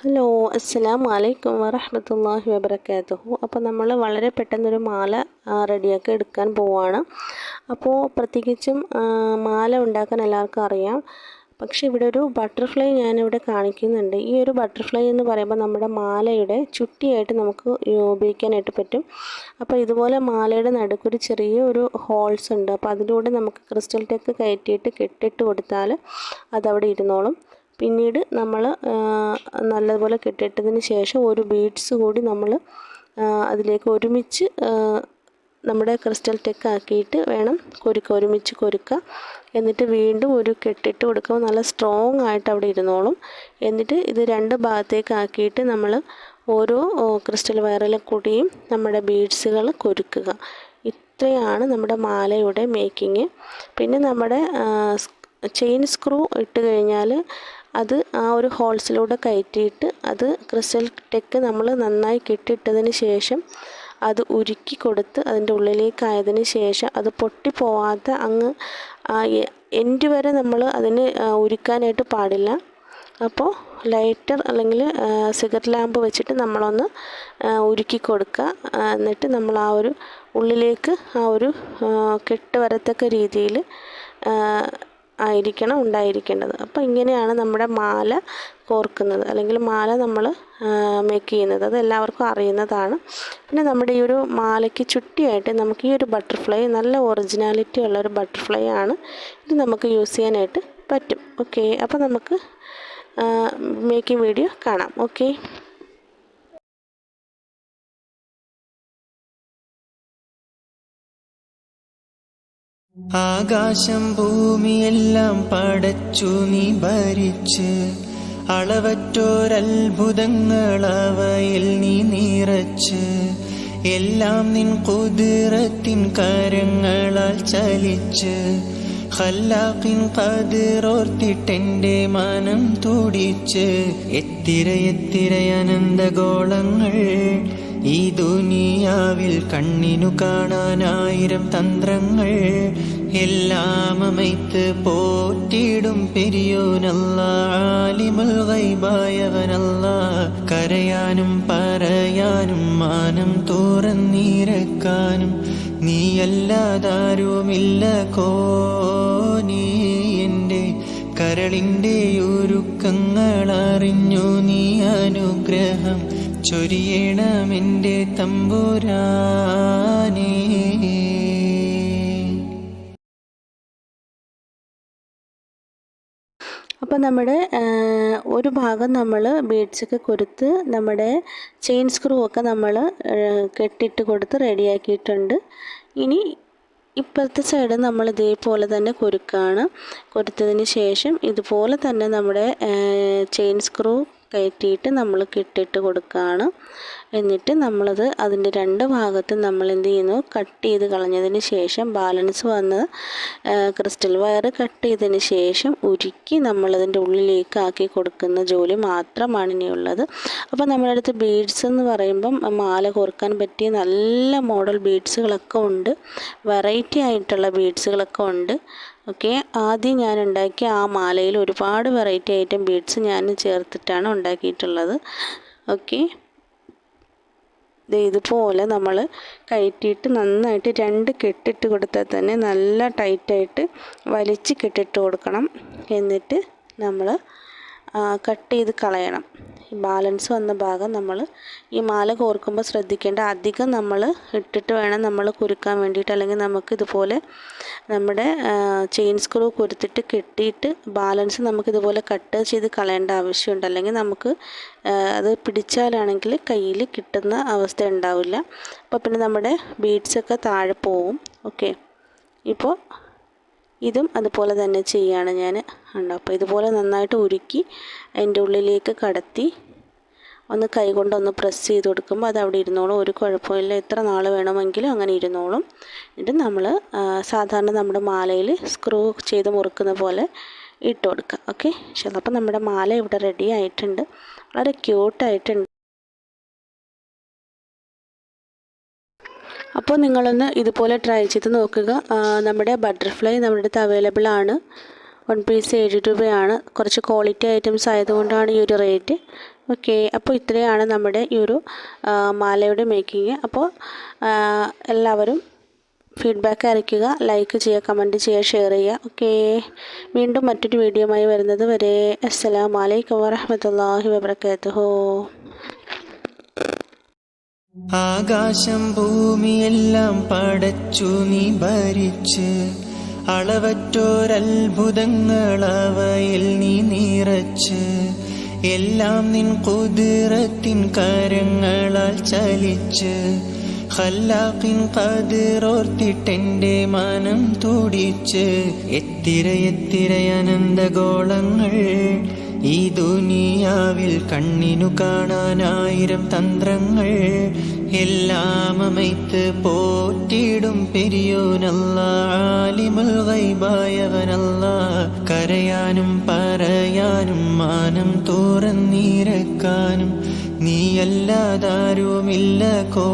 Hello അസ്സലാം വലൈക്കും വറഹമത്തല്ലാഹി വബർക്കാത്തുഹു അപ്പോൾ നമ്മൾ വളരെ പെട്ടെന്നൊരു മാല റെഡിയാക്കി എടുക്കാൻ പോവാണ്. അപ്പോൾ പ്രത്യേകിച്ചും മാല ഉണ്ടാക്കാൻ എല്ലാവർക്കും അറിയാം. പക്ഷെ ഇവിടെ ഒരു ബട്ടർഫ്ലൈ ഞാനിവിടെ കാണിക്കുന്നുണ്ട്. ഈ ഒരു ബട്ടർഫ്ലൈ എന്ന് പറയുമ്പോൾ നമ്മുടെ മാലയുടെ ചുട്ടിയായിട്ട് നമുക്ക് ഉപയോഗിക്കാനായിട്ട് പറ്റും. അപ്പോൾ ഇതുപോലെ മാലയുടെ നടുക്കൊരു ചെറിയ ഒരു ഹോൾസ് ഉണ്ട്. അപ്പോൾ അതിലൂടെ നമുക്ക് ക്രിസ്റ്റൽ ടെക്ക് കയറ്റിയിട്ട് കെട്ടിട്ട് കൊടുത്താൽ അതവിടെ ഇരുന്നോളും. പിന്നീട് നമ്മൾ നല്ലതുപോലെ കെട്ടിയിട്ടതിന് ശേഷം ഒരു ബീഡ്സ് കൂടി നമ്മൾ അതിലേക്ക് ഒരുമിച്ച് നമ്മുടെ ക്രിസ്റ്റൽ ടെക്ക് ആക്കിയിട്ട് വേണം കൊരുക്കുക ഒരുമിച്ച് കൊരുക്കുക എന്നിട്ട് വീണ്ടും ഒരു കെട്ടിട്ട് കൊടുക്കുമ്പോൾ നല്ല സ്ട്രോങ് ആയിട്ട് അവിടെ ഇരുന്നോളും. എന്നിട്ട് ഇത് രണ്ട് ഭാഗത്തേക്ക് ആക്കിയിട്ട് നമ്മൾ ഓരോ ക്രിസ്റ്റൽ വയറിലെ കൂടിയും നമ്മുടെ ബീഡ്സുകൾ കൊരുക്കുക. ഇത്രയാണ് നമ്മുടെ മാലയുടെ മേക്കിങ് പിന്നെ നമ്മുടെ ചെയിൻ സ്ക്രൂ ഇട്ട് കഴിഞ്ഞാൽ അത് ആ ഒരു ഹോൾസിലൂടെ കയറ്റിയിട്ട് അത് ക്രിസ്റ്റൽ ടെക്ക് നമ്മൾ നന്നായി കെട്ടിയിട്ടതിന് ശേഷം അത് ഉരുക്കി കൊടുത്ത് അതിന്റെ ഉള്ളിലേക്കായതിന് ശേഷം അത് പൊട്ടി പൊട്ടിപ്പോവാത്ത അങ്ങ് എൻഡ് വരെ നമ്മൾ അതിന് ഉരുക്കാനായിട്ട് പാടില്ല. അപ്പോൾ ലൈറ്റർ അല്ലെങ്കിൽ സിഗരറ്റ് ലാമ്പ് വെച്ചിട്ട് നമ്മളൊന്ന് ഉരുക്കി കൊടുക്കുക. എന്നിട്ട് നമ്മൾ ആ ഒരു ഉള്ളിലേക്ക് ആ ഒരു കെട്ട് വരത്തക്ക രീതിയിൽ ആയിരിക്കണം ഉണ്ടായിരിക്കേണ്ടത്. അപ്പോൾ ഇങ്ങനെയാണ് നമ്മുടെ മാല കോർക്കുന്നത്. അല്ലെങ്കിൽ മാല നമ്മൾ മേക്ക് ചെയ്യുന്നത്. അത് എല്ലാവർക്കും അറിയുന്നതാണ്. പിന്നെ നമ്മുടെ ഈ ഒരു മാലയ്ക്ക് ചുറ്റിയായിട്ട് നമുക്ക് ഈ ഒരു ബട്ടർഫ്ലൈ നല്ല ഒറിജിനാലിറ്റി ഉള്ള ഒരു ബട്ടർഫ്ലൈ ആണ് ഇത് നമുക്ക് യൂസ് ചെയ്യാനായിട്ട് പറ്റും. ഓക്കെ അപ്പോൾ നമുക്ക് മേക്കിംഗ് വീഡിയോ കാണാം. ഓക്കെ ആകാശം ഭൂമിയെല്ലാം പടച്ചു നീ ഭരിച്ച്. അളവറ്റോരത്ഭുതങ്ങൾ അവയിൽ നീ നിറച്ച്. എല്ലാം നിൻ കുതിരത്തിൻ കരങ്ങളാൽ ചലിച്ച്. ഹല്ലാക്കിൻ കതിറോർത്തിട്ടെന്റെ മനം തുടിച്ച്. എത്തിര എത്തിര അനന്തഗോളങ്ങൾ ഈ ദുനിയാവിൽ കണ്ണിനു കാണാനായിരം തന്ത്രങ്ങൾ എല്ലാം അമൈത്ത് പോറ്റിടും പെരിയോനല്ല വൈബായവനല്ല കരയാനും പറയാനും മാനം തുറന്നിരക്കാനും നീയല്ലാതാരുമില്ല. കോ നീ എന്റെ കരളിന്റെ ഒരുക്കങ്ങൾ അറിഞ്ഞു നീ അനുഗ്രഹം ചൊരിയണമെന്റെ തമ്പുരാനേ. അപ്പോൾ നമ്മുടെ ഒരു ഭാഗം നമ്മൾ ബീഡ്സൊക്കെ കൊടുത്ത് നമ്മുടെ ചെയിൻ സ്ക്രൂ ഒക്കെ നമ്മൾ കെട്ടിട്ട് കൊടുത്ത് റെഡിയാക്കിയിട്ടുണ്ട്. ഇനി ഇപ്പോഴത്തെ സൈഡ് നമ്മൾ ഇതേപോലെ തന്നെ കൊരുക്കാണ്. കൊരുത്തതിന് ശേഷം ഇതുപോലെ തന്നെ നമ്മുടെ ചെയിൻ സ്ക്രൂ കയറ്റിയിട്ട് നമ്മൾ കെട്ടിട്ട് കൊടുക്കുകയാണ് എന്നിട്ട് നമ്മളത് അതിന്റെ രണ്ട് ഭാഗത്തും നമ്മൾ എന്ത് ചെയ്യുന്നു? കട്ട് ചെയ്ത് കളഞ്ഞതിന് ശേഷം ബാലൻസ് വന്ന് ക്രിസ്റ്റൽ വയർ കട്ട് ചെയ്തതിന് ശേഷം ഉരുക്കി നമ്മളതിന്റെ ഉള്ളിലേക്ക് ആക്കി കൊടുക്കുന്ന ജോലി മാത്രമാണ് ഇനിയുള്ളത്. അപ്പോൾ നമ്മുടെ അടുത്ത് ബീഡ്സ് എന്ന് പറയുമ്പം മാല കോർക്കാൻ പറ്റിയ നല്ല മോഡൽ ബീഡ്സുകളൊക്കെ ഉണ്ട്. വെറൈറ്റി ആയിട്ടുള്ള ബീഡ്സുകളൊക്കെ ഉണ്ട്. ഓക്കെ. ആദ്യം ഞാൻ ഉണ്ടാക്കിയ ആ മാലയിൽ ഒരുപാട് വെറൈറ്റി ഐറ്റം ബീഡ്സ് ഞാൻ ചേർത്തിട്ടാണ് ഉണ്ടാക്കിയിട്ടുള്ളത്. ഓക്കെ. ഇതുപോലെ നമ്മൾ കയറ്റിയിട്ട് നന്നായിട്ട് രണ്ട് കെട്ടിട്ട് കൊടുത്താൽ തന്നെ നല്ല ടൈറ്റായിട്ട് വലിച്ച് കെട്ടിട്ട് കൊടുക്കണം. എന്നിട്ട് നമ്മൾ കട്ട് ചെയ്ത് കളയണം. ബാലൻസ് വന്ന ഭാഗം നമ്മൾ ഈ മാല കോർക്കുമ്പോൾ ശ്രദ്ധിക്കേണ്ട അധികം നമ്മൾ ഇട്ടിട്ട് വേണം നമ്മൾ കുരുക്കാൻ വേണ്ടിയിട്ട് അല്ലെങ്കിൽ നമുക്ക് ഇതുപോലെ നമ്മുടെ ചെയിൻ സ്ക്രൂ കുരുത്തിട്ട് കെട്ടിയിട്ട് ബാലൻസ് നമുക്ക് ഇതുപോലെ കട്ട് ചെയ്ത് കളയേണ്ട ആവശ്യമുണ്ട്. അല്ലെങ്കിൽ നമുക്ക് അത് പിടിച്ചാലാണെങ്കിൽ കയ്യിൽ കിട്ടുന്ന അവസ്ഥ ഉണ്ടാവില്ല. അപ്പോൾ പിന്നെ നമ്മുടെ ബീഡ്സൊക്കെ താഴെ പോവും. ഓക്കെ ഇപ്പോൾ ഇതും അതുപോലെ തന്നെ ചെയ്യാണ് ഞാൻ. ഉണ്ട് അപ്പോൾ ഇതുപോലെ നന്നായിട്ട് ഉരുക്കി അതിന്റെ ഉള്ളിലേക്ക് കടത്തി ഒന്ന് കൈകൊണ്ട് ഒന്ന് പ്രസ് ചെയ്ത് കൊടുക്കുമ്പോൾ അത് അവിടെ ഇരുന്നോളും. ഒരു കുഴപ്പമില്ല. എത്ര നാൾ വേണമെങ്കിലും അങ്ങനെ ഇരുന്നോളും. എന്നിട്ട് നമ്മൾ സാധാരണ നമ്മുടെ മാലയിൽ സ്ക്രൂ ചെയ്ത് മുറുക്കുന്ന പോലെ ഇട്ട് കൊടുക്കുക. ഓക്കെ? ശരി. അപ്പോൾ നമ്മുടെ മാല ഇവിടെ റെഡി ആയിട്ടുണ്ട്. വളരെ ക്യൂട്ടായിട്ടുണ്ട് അപ്പോൾ നിങ്ങളൊന്ന് ഇതുപോലെ ട്രൈ ചെയ്ത് നോക്കുക. നമ്മുടെ ബട്ടർഫ്ലൈ നമ്മുടെ അടുത്ത് അവൈലബിൾ ആണ്. വൺ പീസ് ഏഴ് രൂപയാണ്. കുറച്ച് ക്വാളിറ്റി ഐറ്റംസ് ആയതുകൊണ്ടാണ് ഈ ഒരു റേറ്റ് ഓക്കെ അപ്പോൾ ഇത്രയാണ് നമ്മുടെ ഈ ഒരു മാലയുടെ മേക്കിങ് അപ്പോൾ എല്ലാവരും ഫീഡ്ബാക്ക് അറിയിക്കുക ലൈക്ക് ചെയ്യുക കമന്റ് ചെയ്യുക ഷെയർ ചെയ്യുക. ഓക്കെ വീണ്ടും മറ്റൊരു വീഡിയോയുമായി വരുന്നത് വരെ. അസ്സലാമു അലൈക്കും വറഹ്മത്തുള്ളാഹി വബറകാതുഹു ആകാശം ഭൂമിയെല്ലാം പടച്ചു നീ ഭരിച്ച്. അളവറ്റോരത്ഭുതങ്ങൾ അവയിൽ നീ നിറച്ച്. എല്ലാം നിൻ കുതിരത്തിൻ കരങ്ങളാൽ ചലിച്ച്. ഖല്ലാഖിൻ കതിരോർത്തിട്ടെന്റെ മനം തുടിച്ച്. എത്തിര എത്തിര അനന്തഗോളങ്ങൾ ഈ ദുനിയാവിൽ കണ്ണിനു കാണാനായിരം തന്ത്രങ്ങൾ എല്ലാം അമൈത്ത് പോറ്റിടും പെരിയോനല്ല വൈബായവനല്ല കരയാനും പറയാനും മാനം തോറന്നീരക്കാനും നീയല്ലാതാരുമില്ല കോ